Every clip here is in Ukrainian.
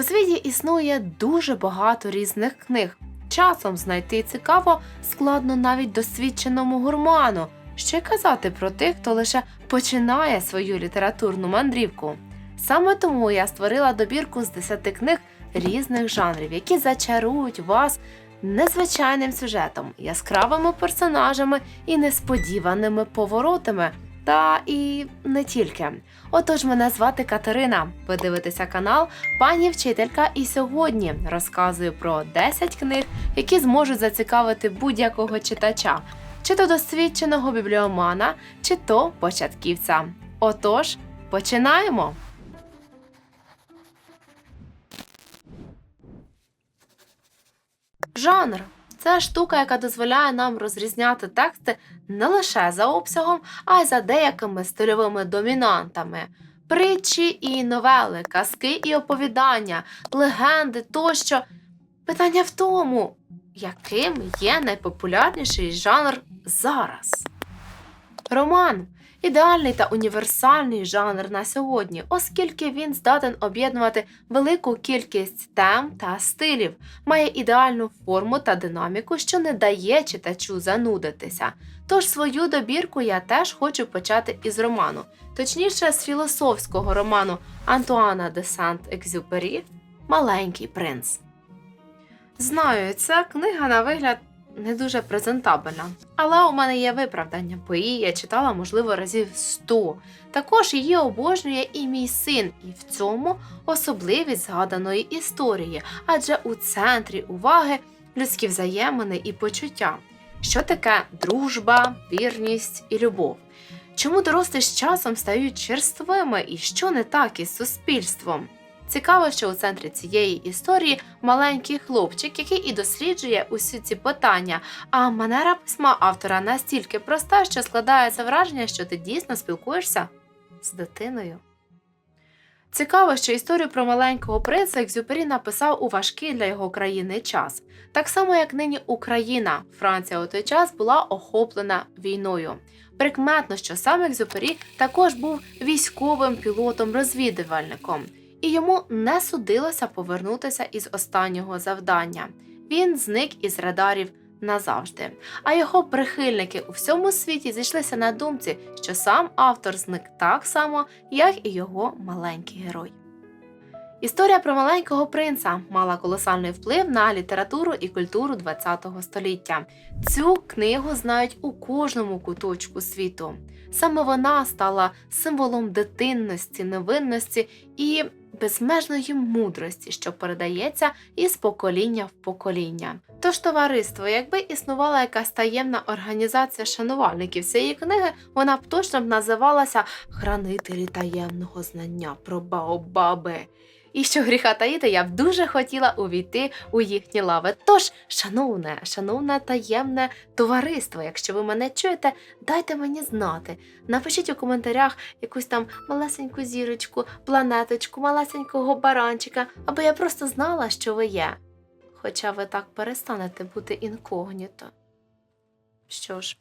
У світі існує дуже багато різних книг. Часом знайти цікаво складно навіть досвідченому гурману. Що й казати про тих, хто лише починає свою літературну мандрівку. Саме тому я створила добірку з 10 книг різних жанрів, які зачарують вас незвичайним сюжетом, яскравими персонажами і несподіваними поворотами. Та і не тільки. Отож, мене звати Катерина. Ви дивитеся канал Пані Вчителька, і сьогодні розказую про 10 книг, які зможуть зацікавити будь-якого читача, чи то досвідченого бібліомана, чи то початківця. Отож, починаємо! Жанр це штука, яка дозволяє нам розрізняти тексти не лише за обсягом, а й за деякими стильовими домінантами. Притчі і новели, казки і оповідання, легенди тощо. Питання в тому, яким є найпопулярніший жанр зараз. Роман ідеальний та універсальний жанр на сьогодні, оскільки він здатен об'єднувати велику кількість тем та стилів, має ідеальну форму та динаміку, що не дає читачу занудитися. Тож свою добірку я теж хочу почати із роману, точніше з філософського роману Антуана де Сант-Екзюпері Маленький принц. Знаю, ця книга на вигляд не дуже презентабельна, але у мене є виправдання, бо її я читала, можливо, разів 100. Також її обожнює і мій син, і в цьому особливість згаданої історії, адже у центрі уваги людські взаємини і почуття. Що таке дружба, вірність і любов? Чому дорослі з часом стають черствими і що не так із суспільством? Цікаво, що у центрі цієї історії маленький хлопчик, який і досліджує усі ці питання. А манера письма автора настільки проста, що складається враження, що ти дійсно спілкуєшся з дитиною. Цікаво, що історію про маленького принца Екзюпері написав у важкий для його країни час. Так само, як нині Україна, Франція у той час була охоплена війною. Прикметно, що сам Екзюпері також був військовим пілотом-розвідувальником і йому не судилося повернутися із останнього завдання. Він зник із радарів назавжди. А його прихильники у всьому світі зійшлися на думці, що сам автор зник так само, як і його маленький герой. Історія про маленького принца мала колосальний вплив на літературу і культуру ХХ століття. Цю книгу знають у кожному куточку світу. Саме вона стала символом дитинності, невинності і безмежної мудрості, що передається із покоління в покоління. Тож, товариство, якби існувала якась таємна організація шанувальників цієї книги, вона б точно б називалася Хранителі таємного знання про Баобаби. І що гріха таїти, я б дуже хотіла увійти у їхні лави. Тож, шановне, шановне таємне товариство, якщо ви мене чуєте, дайте мені знати. Напишіть у коментарях якусь там малесеньку зірочку, планеточку, малесенького баранчика, аби я просто знала, що ви є. Хоча ви так перестанете бути інкогніто. Що ж.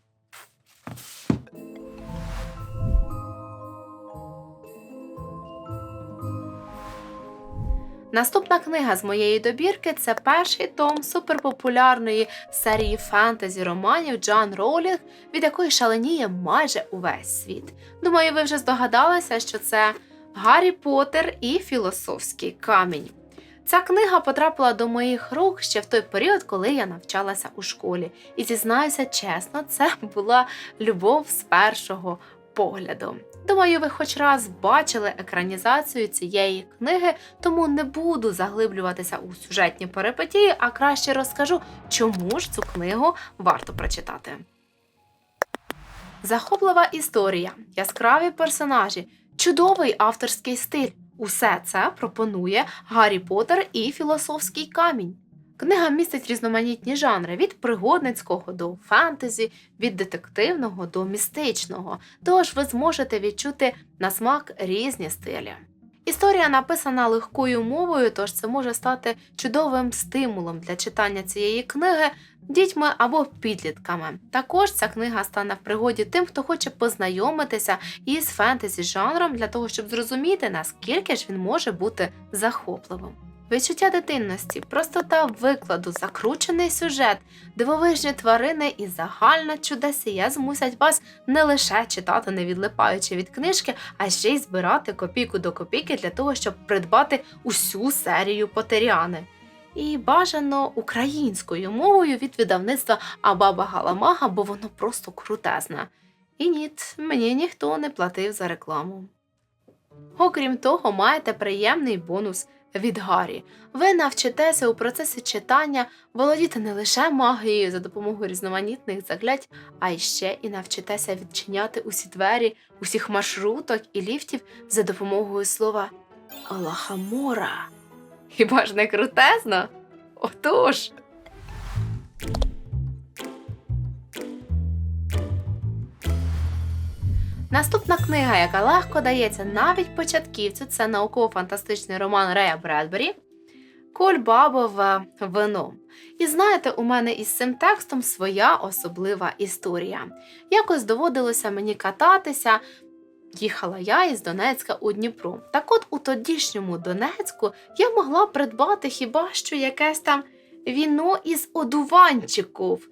Наступна книга з моєї добірки це перший том суперпопулярної серії фентезі романів Джан Роулінг, від якої шаленіє майже увесь світ. Думаю, ви вже здогадалися, що це Гаррі Поттер і філософський камінь. Ця книга потрапила до моїх рук ще в той період, коли я навчалася у школі. І зізнаюся чесно, це була любов з першого погляду. Думаю, ви хоч раз бачили екранізацію цієї книги, тому не буду заглиблюватися у сюжетні перипетії, а краще розкажу, чому ж цю книгу варто прочитати. Захоплива історія, яскраві персонажі, чудовий авторський стиль. Усе це пропонує Гаррі Поттер і філософський камінь. Книга містить різноманітні жанри від пригодницького до фентезі, від детективного до містичного, тож ви зможете відчути на смак різні стилі. Історія написана легкою мовою, тож це може стати чудовим стимулом для читання цієї книги дітьми або підлітками. Також ця книга стане в пригоді тим, хто хоче познайомитися із фентезі жанром для того, щоб зрозуміти, наскільки ж він може бути захопливим. Відчуття дитинності, простота викладу, закручений сюжет, дивовижні тварини і загальна чудесія змусять вас не лише читати, не відлипаючи від книжки, а ще й збирати копійку до копійки для того, щоб придбати усю серію Потеряни. І бажано українською мовою від видавництва Абаба Галамага, бо воно просто крутезне. І ні, мені ніхто не платив за рекламу. Окрім того, маєте приємний бонус від Гаррі. Ви навчитеся у процесі читання володіти не лише магією за допомогою різноманітних заглядь, а ще і навчитеся відчиняти усі двері, усіх маршруток і ліфтів за допомогою слова Алахамора. Хіба ж не крутезно? Отож. Наступна книга, яка легко дається навіть початківцю, це науково-фантастичний роман Рея Бредбері Кульбабове вино. І знаєте, у мене із цим текстом своя особлива історія. Якось доводилося мені кататися. Їхала я із Донецька у Дніпро. Так от у тодішньому Донецьку я могла придбати хіба що якесь там віно із одуванчиків.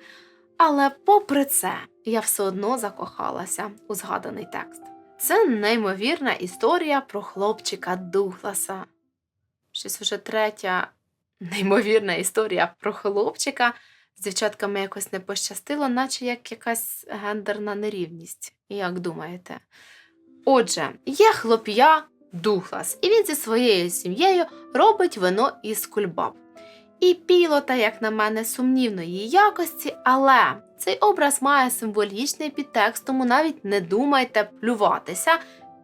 Але попри це, я все одно закохалася у згаданий текст. Це неймовірна історія про хлопчика Дугласа. Щось уже третя неймовірна історія про хлопчика. З дівчатками якось не пощастило, наче як якась гендерна нерівність. Як думаєте? Отже, є хлоп'я Дуглас, і він зі своєю сім'єю робить вино із кульбаб. І пілота, як на мене, сумнівної якості, але цей образ має символічний підтекст, тому навіть не думайте плюватися,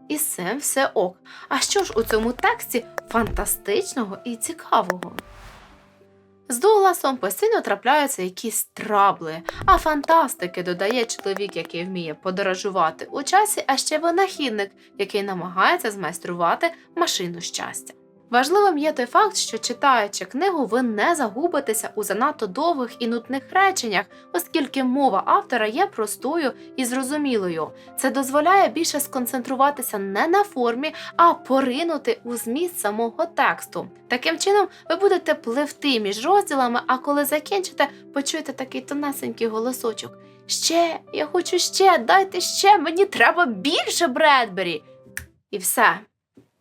і з цим все ок. А що ж у цьому тексті фантастичного і цікавого? З Дугласом постійно трапляються якісь трабли, а фантастики додає чоловік, який вміє подорожувати у часі, а ще винахідник, який намагається змайструвати машину щастя. Важливим є той факт, що читаючи книгу, ви не загубитеся у занадто довгих і нудних реченнях, оскільки мова автора є простою і зрозумілою. Це дозволяє більше сконцентруватися не на формі, а поринути у зміст самого тексту. Таким чином, ви будете пливти між розділами, а коли закінчите, почуєте такий тонесенький голосочок. Ще, я хочу ще, дайте ще, мені треба більше Бредбері. І все,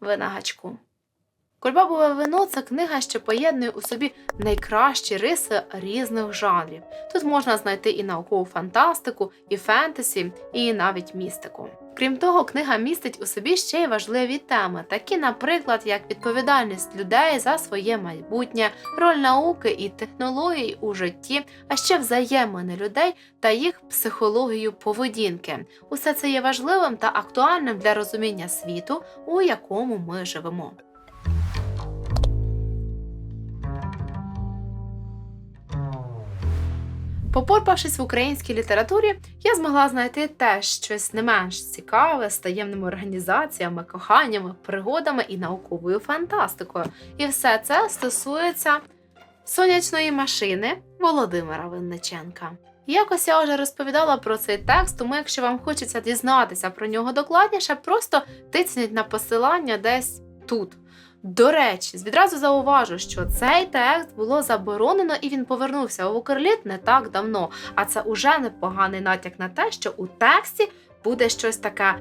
ви на гачку. Кульбабове вино це книга, що поєднує у собі найкращі риси різних жанрів. Тут можна знайти і наукову фантастику, і фентезі, і навіть містику. Крім того, книга містить у собі ще й важливі теми, такі, наприклад, як відповідальність людей за своє майбутнє, роль науки і технологій у житті, а ще взаємини людей та їх психологію поведінки. Усе це є важливим та актуальним для розуміння світу, у якому ми живемо. Попорпавшись в українській літературі, я змогла знайти теж щось не менш цікаве з таємними організаціями, коханнями, пригодами і науковою фантастикою. І все це стосується сонячної машини Володимира Винниченка. Якось я вже розповідала про цей текст, тому якщо вам хочеться дізнатися про нього докладніше, просто тисніть на посилання десь тут. До речі, відразу зауважу, що цей текст було заборонено і він повернувся у Укрліт не так давно. А це уже непоганий натяк на те, що у тексті буде щось таке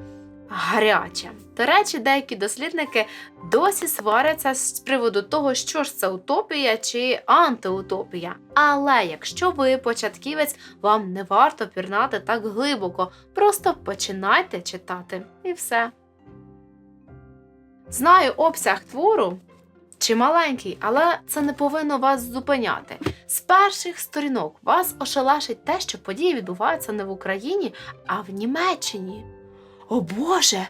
гаряче. До речі, деякі дослідники досі сваряться з приводу того, що ж це утопія чи антиутопія. Але якщо ви початківець, вам не варто пірнати так глибоко, просто починайте читати і все. Знаю обсяг твору чи маленький, але це не повинно вас зупиняти. З перших сторінок вас ошелешить те, що події відбуваються не в Україні, а в Німеччині. О Боже,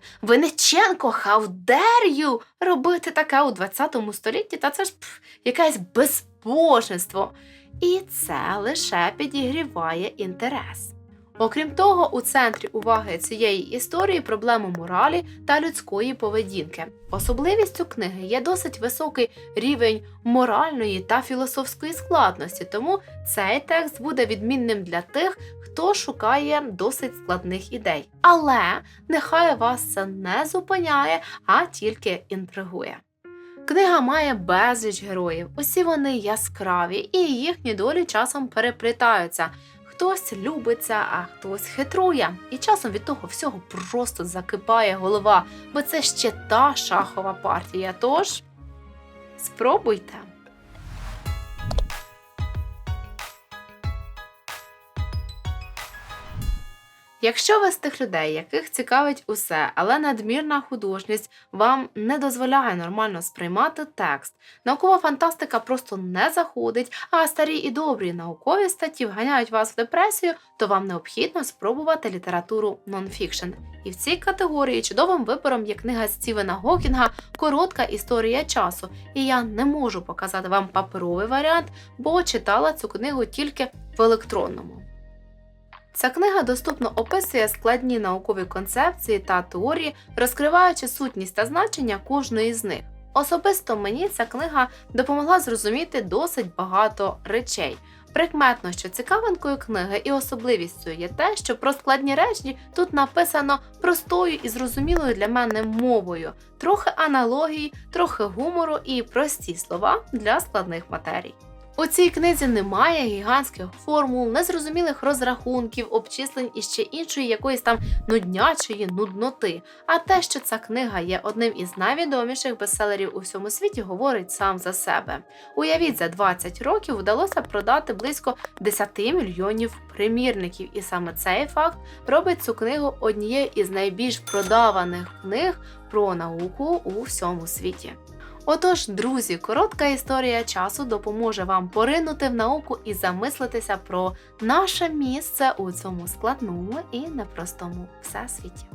dare you робити таке у 20 столітті, та це ж пф, якесь безбожництво. І це лише підігріває інтерес. Окрім того, у центрі уваги цієї історії проблеми моралі та людської поведінки. Особливістю книги є досить високий рівень моральної та філософської складності, тому цей текст буде відмінним для тих, хто шукає досить складних ідей. Але нехай вас це не зупиняє, а тільки інтригує. Книга має безліч героїв. Усі вони яскраві, і їхні долі часом переплітаються. Хтось любиться, а хтось хитрує. І часом від того всього просто закипає голова, бо це ще та шахова партія. Тож спробуйте. Якщо ви з тих людей, яких цікавить усе, але надмірна художність вам не дозволяє нормально сприймати текст, наукова фантастика просто не заходить, а старі і добрі наукові статті вганяють вас в депресію, то вам необхідно спробувати літературу нонфікшн. І в цій категорії чудовим вибором є книга Стівена Гокінга Коротка історія часу. І я не можу показати вам паперовий варіант, бо читала цю книгу тільки в електронному. Ця книга доступно описує складні наукові концепції та теорії, розкриваючи сутність та значення кожної з них. Особисто мені ця книга допомогла зрозуміти досить багато речей. Прикметно, що цікавинкою книги і особливістю є те, що про складні речі тут написано простою і зрозумілою для мене мовою, трохи аналогій, трохи гумору і прості слова для складних матерій. У цій книзі немає гігантських формул, незрозумілих розрахунків, обчислень і ще іншої якоїсь там нуднячої нудноти. А те, що ця книга є одним із найвідоміших бестселерів у всьому світі, говорить сам за себе. Уявіть, за 20 років вдалося продати близько 10 мільйонів примірників, і саме цей факт робить цю книгу однією із найбільш продаваних книг про науку у всьому світі. Отож, друзі, коротка історія часу допоможе вам поринути в науку і замислитися про наше місце у цьому складному і непростому всесвіті.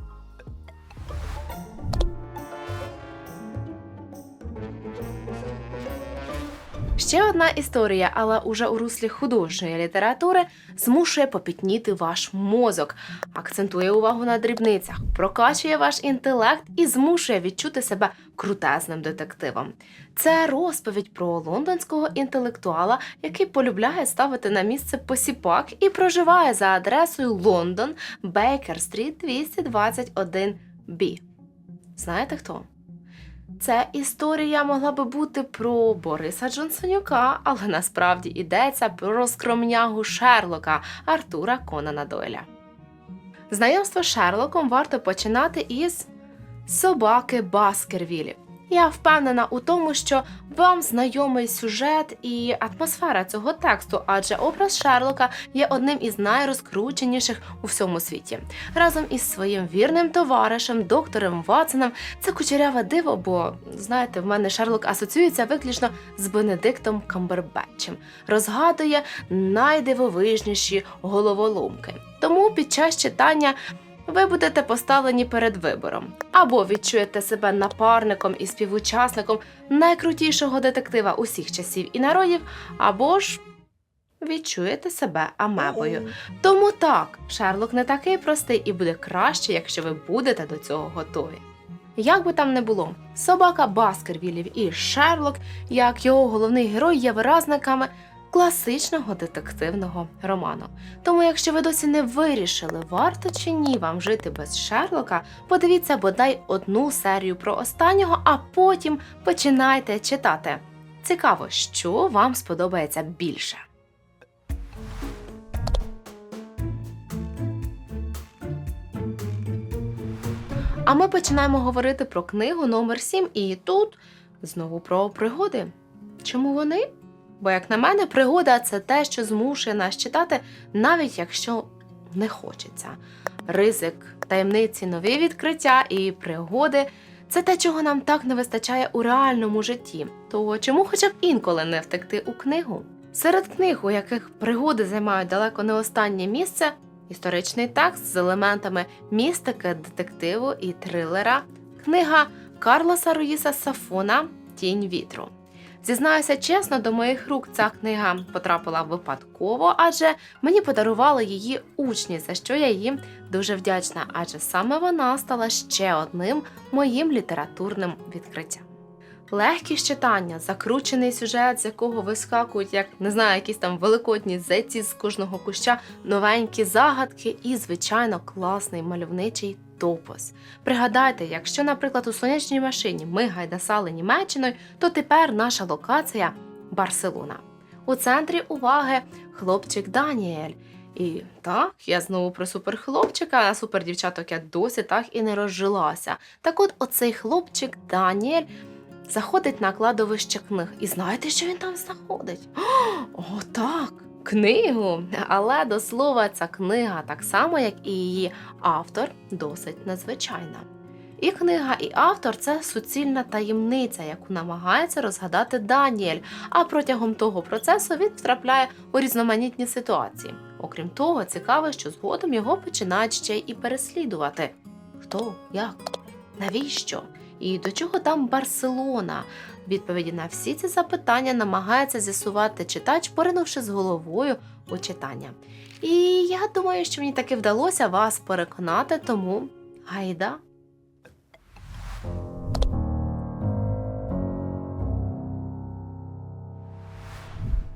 Ще одна історія, але уже у руслі художньої літератури, змушує попітніти ваш мозок, акцентує увагу на дрібницях, прокачує ваш інтелект і змушує відчути себе крутезним детективом. Це розповідь про лондонського інтелектуала, який полюбляє ставити на місце посіпак і проживає за адресою Лондон, Бейкер Стріт 221 Б. Знаєте хто? Це історія могла би бути про Бориса Джонсонюка, але насправді йдеться про скромнягу Шерлока Артура Конана Дойля. Знайомство з Шерлоком варто починати із собаки Баскервілів. Я впевнена у тому, що вам знайомий сюжет і атмосфера цього тексту, адже образ Шерлока є одним із найрозкрученіших у всьому світі. Разом із своїм вірним товаришем, доктором Ватсоном, це кучеряве диво, бо знаєте, в мене Шерлок асоціюється виключно з Бенедиктом Камбербетчем, розгадує найдивовижніші головоломки. Тому під час читання ви будете поставлені перед вибором. Або відчуєте себе напарником і співучасником найкрутішого детектива усіх часів і народів, або ж відчуєте себе амебою. Тому так, Шерлок не такий простий і буде краще, якщо ви будете до цього готові. Як би там не було, собака Баскервілів і Шерлок, як його головний герой, є виразниками класичного детективного роману. Тому, якщо ви досі не вирішили, варто чи ні вам жити без Шерлока, подивіться бодай одну серію про останнього, а потім починайте читати. Цікаво, що вам сподобається більше. А ми починаємо говорити про книгу номер 7 і тут знову про пригоди. Чому вони? Бо, як на мене, пригода це те, що змушує нас читати, навіть якщо не хочеться. Ризик, таємниці, нові відкриття і пригоди це те, чого нам так не вистачає у реальному житті. То чому хоча б інколи не втекти у книгу? Серед книг, у яких пригоди займають далеко не останнє місце, історичний текст з елементами містики, детективу і трилера, книга Карлоса Руїса Сафона Тінь вітру. Зізнаюся чесно, до моїх рук ця книга потрапила випадково, адже мені подарували її учні, за що я їм дуже вдячна, адже саме вона стала ще одним моїм літературним відкриттям. Легкість читання, закручений сюжет, з якого вискакують, як не знаю, якісь там великодні зеці з кожного куща, новенькі загадки і, звичайно, класний мальовничий топос. Пригадайте, якщо, наприклад, у сонячній машині ми гайдасали Німеччиною, то тепер наша локація Барселона. У центрі уваги хлопчик Даніель. І так, я знову про суперхлопчика, а супердівчаток я досі так і не розжилася. Так от оцей хлопчик Даніель заходить на кладовище книг. І знаєте, що він там знаходить? О, так, книгу. Але до слова, ця книга, так само, як і її автор, досить незвичайна. І книга, і автор це суцільна таємниця, яку намагається розгадати Даніель, а протягом того процесу він втрапляє у різноманітні ситуації. Окрім того, цікаво, що згодом його починають ще і переслідувати. Хто, як, навіщо? І до чого там Барселона? Відповіді на всі ці запитання намагається з'ясувати читач, поринувши з головою у читання. І я думаю, що мені таки вдалося вас переконати, тому гайда.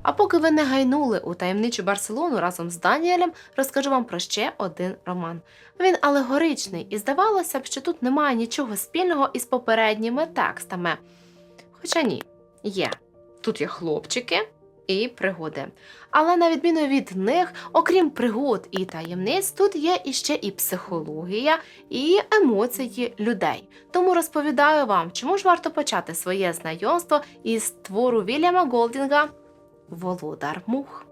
А поки ви не гайнули у таємничу Барселону разом з Даніелем, розкажу вам про ще один роман. Він алегоричний, і здавалося б, що тут немає нічого спільного із попередніми текстами. Хоча ні, є. Тут є хлопчики і пригоди. Але на відміну від них, окрім пригод і таємниць, тут є іще і психологія, і емоції людей. Тому розповідаю вам, чому ж варто почати своє знайомство із твору Вільяма Голдінга Володар Мух.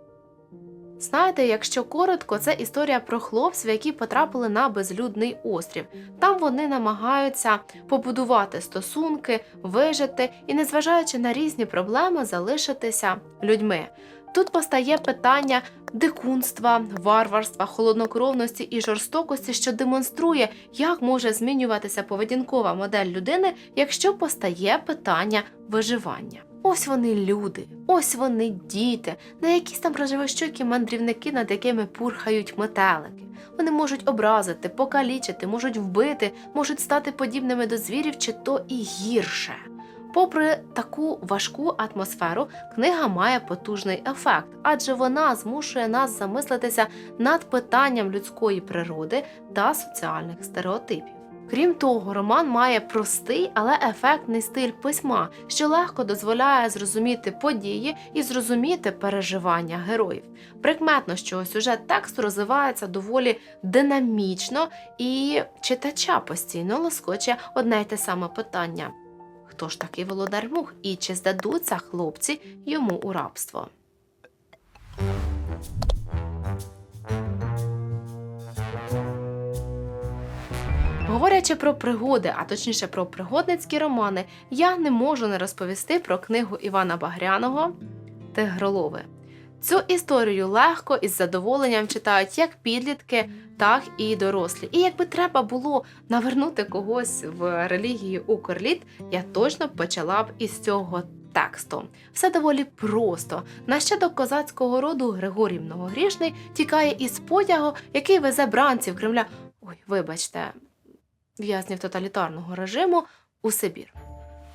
Знаєте, якщо коротко, це історія про хлопців, які потрапили на безлюдний острів. Там вони намагаються побудувати стосунки, вижити і, незважаючи на різні проблеми, залишитися людьми. Тут постає питання дикунства, варварства, холоднокровності і жорстокості, що демонструє, як може змінюватися поведінкова модель людини, якщо постає питання виживання. Ось вони люди, ось вони діти, не якісь там рожевощокі мандрівники, над якими пурхають метелики. Вони можуть образити, покалічити, можуть вбити, можуть стати подібними до звірів, чи то і гірше. Попри таку важку атмосферу, книга має потужний ефект, адже вона змушує нас замислитися над питанням людської природи та соціальних стереотипів. Крім того, роман має простий, але ефектний стиль письма, що легко дозволяє зрозуміти події і зрозуміти переживання героїв. Прикметно, що сюжет тексту розвивається доволі динамічно і читача постійно лоскоче одне й те саме питання: хто ж такий володар мух і чи здадуться хлопці йому у рабство? Говорячи про пригоди, а точніше про пригодницькі романи, я не можу не розповісти про книгу Івана Багряного Тигролови. Цю історію легко і з задоволенням читають як підлітки, так і дорослі. І якби треба було навернути когось в релігію у корліт, я точно почала б із цього тексту. Все доволі просто. Нащадок козацького роду Григорій Многогрішний тікає із потягу, який везе бранців Кремля. Ой, вибачте, в'язнів тоталітарного режиму у Сибір.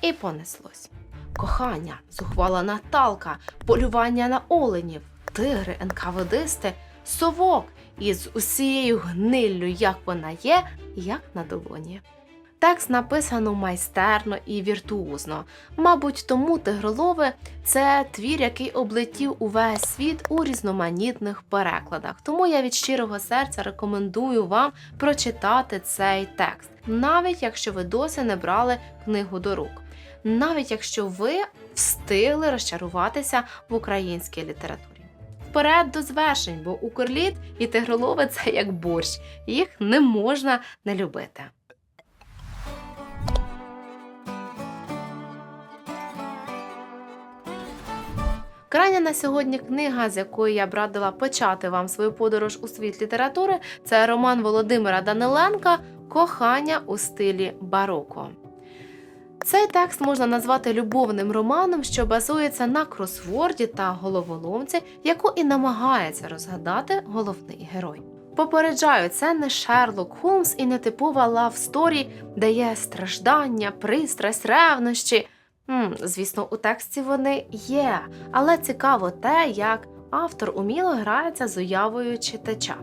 І понеслось. Кохання, зухвала Наталка, полювання на оленів, тигри, НКВДисти, совок із усією гниллю, як вона є, як на долоні. Текст написано майстерно і віртуозно. Мабуть, тому тигролови це твір, який облетів увесь світ у різноманітних перекладах. Тому я від щирого серця рекомендую вам прочитати цей текст, навіть якщо ви досі не брали книгу до рук, навіть якщо ви встигли розчаруватися в українській літературі. Вперед до звершень, бо укрліт і тигролови це як борщ, їх не можна не любити. Крайня на сьогодні книга, з якої я б радила почати вам свою подорож у світ літератури, це роман Володимира Даниленка Кохання у стилі бароко. Цей текст можна назвати любовним романом, що базується на кросворді та головоломці, яку і намагається розгадати головний герой. Попереджаю, це не Шерлок Холмс і не типова лав сторі, де є страждання, пристрасть, ревнощі. М, звісно, у тексті вони є, але цікаво те, як автор уміло грається з уявою читача.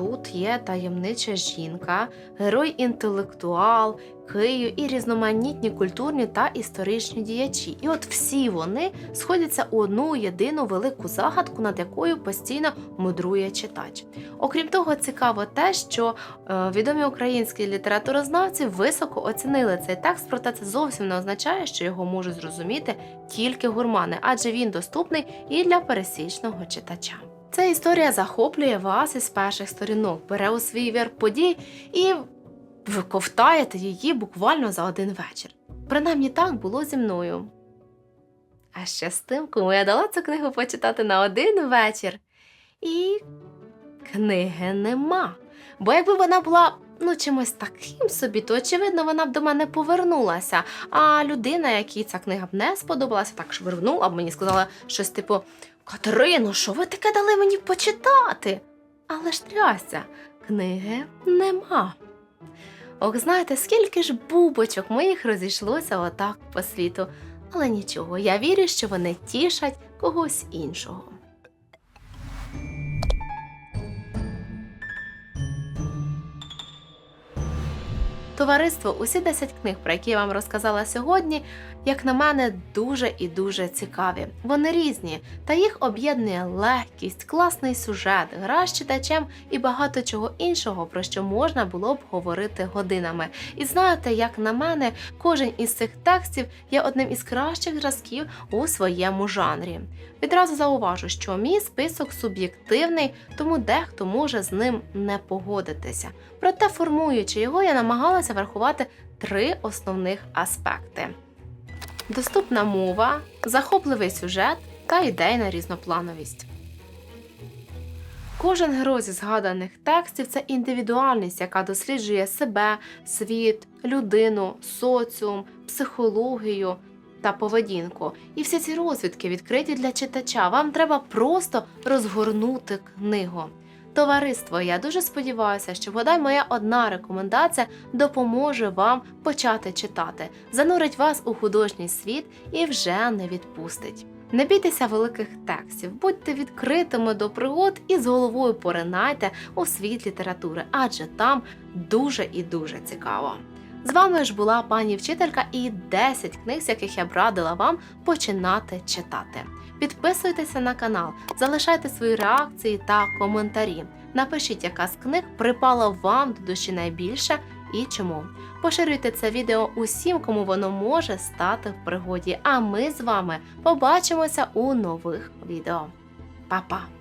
Тут є таємнича жінка, герой інтелектуал, Київ і різноманітні культурні та історичні діячі. І от всі вони сходяться у одну єдину велику загадку, над якою постійно мудрує читач. Окрім того, цікаво те, що е, відомі українські літературознавці високо оцінили цей текст, проте це зовсім не означає, що його можуть зрозуміти тільки гурмани, адже він доступний і для пересічного читача. Ця історія захоплює вас із перших сторінок, бере у свій вір подій і ви ковтаєте її буквально за один вечір. Принаймні так було зі мною. А ще з тим, кому я дала цю книгу почитати на один вечір. І книги нема. Бо якби вона була ну, чимось таким собі, то очевидно вона б до мене повернулася. А людина, якій ця книга б не сподобалася, так швирнула б мені, сказала щось типу: Катерино, що ви таке дали мені почитати? Але ж трясся, книги нема. Ох, знаєте, скільки ж бубочок моїх розійшлося отак по світу. Але нічого, я вірю, що вони тішать когось іншого. Товариство, усі 10 книг, про які я вам розказала сьогодні, як на мене, дуже і дуже цікаві. Вони різні, та їх об'єднує легкість, класний сюжет, гра з читачем і багато чого іншого, про що можна було б говорити годинами. І знаєте, як на мене, кожен із цих текстів є одним із кращих зразків у своєму жанрі. Відразу зауважу, що мій список суб'єктивний, тому дехто може з ним не погодитися. Проте, формуючи його, я намагалася врахувати три основних аспекти: доступна мова, захопливий сюжет та ідейна різноплановість. Кожен герой зі згаданих текстів це індивідуальність, яка досліджує себе, світ, людину, соціум, психологію та поведінку. І всі ці розвідки відкриті для читача. Вам треба просто розгорнути книгу. Товариство, я дуже сподіваюся, що бодай моя одна рекомендація допоможе вам почати читати, занурить вас у художній світ і вже не відпустить. Не бійтеся великих текстів, будьте відкритими до пригод і з головою поринайте у світ літератури, адже там дуже і дуже цікаво. З вами ж була пані вчителька і 10 книг, з яких я б радила вам починати читати. Підписуйтеся на канал, залишайте свої реакції та коментарі. Напишіть, яка з книг припала вам до душі найбільше і чому. Поширюйте це відео усім, кому воно може стати в пригоді. А ми з вами побачимося у нових відео. Па-па!